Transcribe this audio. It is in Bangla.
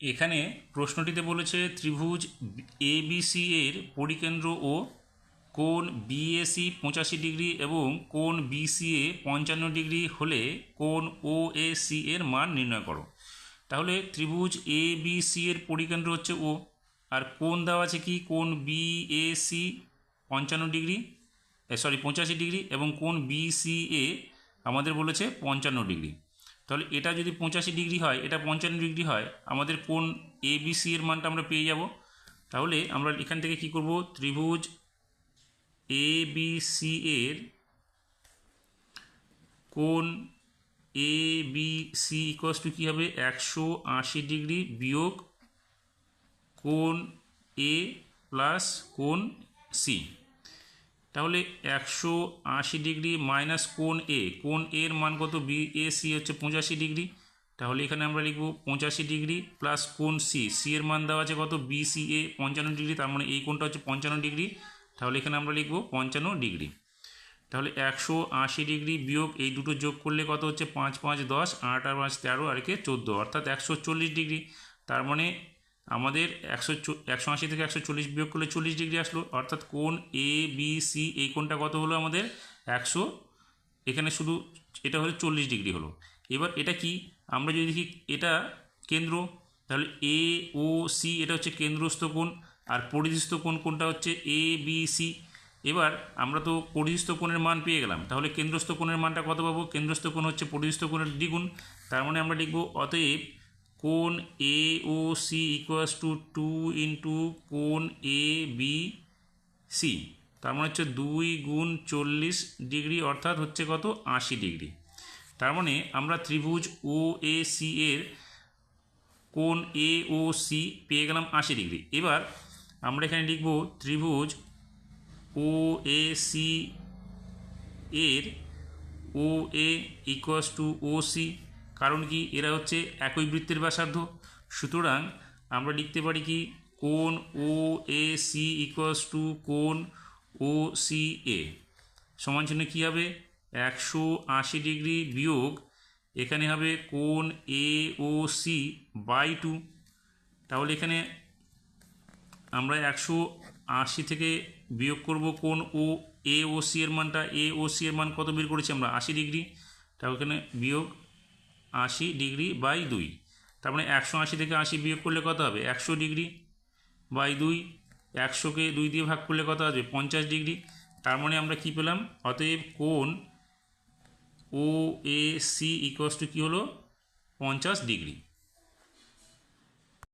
এখানে প্রশ্নটিতে বলেছে ত্রিভুজ এবিসি এর পরিকেন্দ্র ও কোণ বিএসি পঁচাশি ডিগ্রি এবং কোণ বিসিএ পঞ্চান্ন ডিগ্রি হলে কোণ ও সি এর মান নির্ণয় করো। তাহলে ত্রিভুজ এ বি সি এর পরিকেন্দ্র হচ্ছে ও। আর কোণ দেওয়া আছে কি? কোণ বিএসি পঞ্চান্ন ডিগ্রি সরি, পঁচাশি ডিগ্রি এবং কোণ বিসিএ আমাদের বলেছে পঞ্চান্ন ডিগ্রি। তাহলে এটা যদি পঁচাশি ডিগ্রি হয়, এটা পঞ্চান্ন ডিগ্রি হয়, আমাদের কোন এ বি সি এর মানটা আমরা পেয়ে যাব? তাহলে আমরা এখান থেকে কি করব? ত্রিভুজ এ বি সি এর কোন A B C equals to কী হবে? একশো আশি ডিগ্রি বিয়োগ কোন এ প্লাস কোন সি তাহলে একশো আশি ডিগ্রি মাইনাস কোন এ কোন এর মান কত? বি এ সি হচ্ছে পঁচাশি ডিগ্রি। তাহলে এখানে আমরা লিখব পঁচাশি ডিগ্রি প্লাস কোন সি সি এর মান দেওয়া আছে কত? বি সি এ পঞ্চান্ন ডিগ্রি, তার মানে এই কোনটা হচ্ছে পঞ্চান্ন ডিগ্রি। তাহলে এখানে আমরা লিখব পঞ্চান্ন ডিগ্রি। তাহলে একশো আশি ডিগ্রি বিয়োগ এই দুটো যোগ করলে কত হচ্ছে? পাঁচ পাঁচ, দশ, আট আর পাঁচ, তেরো, আর একে চোদ্দ। অর্থাৎ একশো চল্লিশ ডিগ্রি। তার মানে আমাদের একশো একশো আশি থেকে একশো চল্লিশ বিয়োগ করলে চল্লিশ ডিগ্রি আসলো। অর্থাৎ কোন এ বি সি এই কোনটা কত হলো আমাদের? একশো। এখানে শুধু এটা হলো চল্লিশ ডিগ্রি হলো। এবার এটা কি? আমরা যদি দেখি এটা কেন্দ্র, তাহলে এ ও সি এটা হচ্ছে কেন্দ্রস্থ কোণ, আর পরিধিস্থ কোণ কোনটা হচ্ছে এ বি সি এবার আমরা তো পরিধিস্থ কোণের মান পেয়ে গেলাম। তাহলে কেন্দ্রস্থ কোণের মানটা কত পাবো? কেন্দ্রস্থ কোণ হচ্ছে পরিধিস্থ কোণের দ্বিগুণ। তার মানে আমরা লিখব, অতএব কোণ A O C equals to two into কোণ এ বি সি তার মানে হচ্ছে দুই গুণ চল্লিশ ডিগ্রি, অর্থাৎ হচ্ছে কত? আশি ডিগ্রি। তার মানে আমরা ত্রিভুজ ও এ সি এর কোণ এ ও সি পেয়ে গেলাম আশি ডিগ্রি। এবার আমরা এখানে লিখব ত্রিভুজ ও এ সি এর O A equals to O C কারণ কি? এরা হচ্ছে একই বৃত্তের ব্যাসার্ধ। সুতরাং আমরা লিখতে পারি কি? কোন O A C equals to কোন ও সি এ সমান চিহ্ন কী হবে? একশো আশি ডিগ্রি বিয়োগ এখানে হবে কোন A O C by two. তাহলে এখানে আমরা একশো আশি থেকে বিয়োগ করব কোন ও এ ও সি এর মানটা। এ ও সি এর মান কত বের করেছি আমরা? আশি ডিগ্রি। তাহলে এখানে বিয়োগ আশি ডিগ্রি বাই দুই। তার মানে একশো আশি থেকে আশি বিয়োগ করলে কত হবে? একশো ডিগ্রি বাই দুই। একশোকে দুই দিয়ে ভাগ করলে কত হবে পঞ্চাশ ডিগ্রি। তার মানে আমরা কি পেলাম? অতএব কোন O A C equals to কী হলো? পঞ্চাশ ডিগ্রি।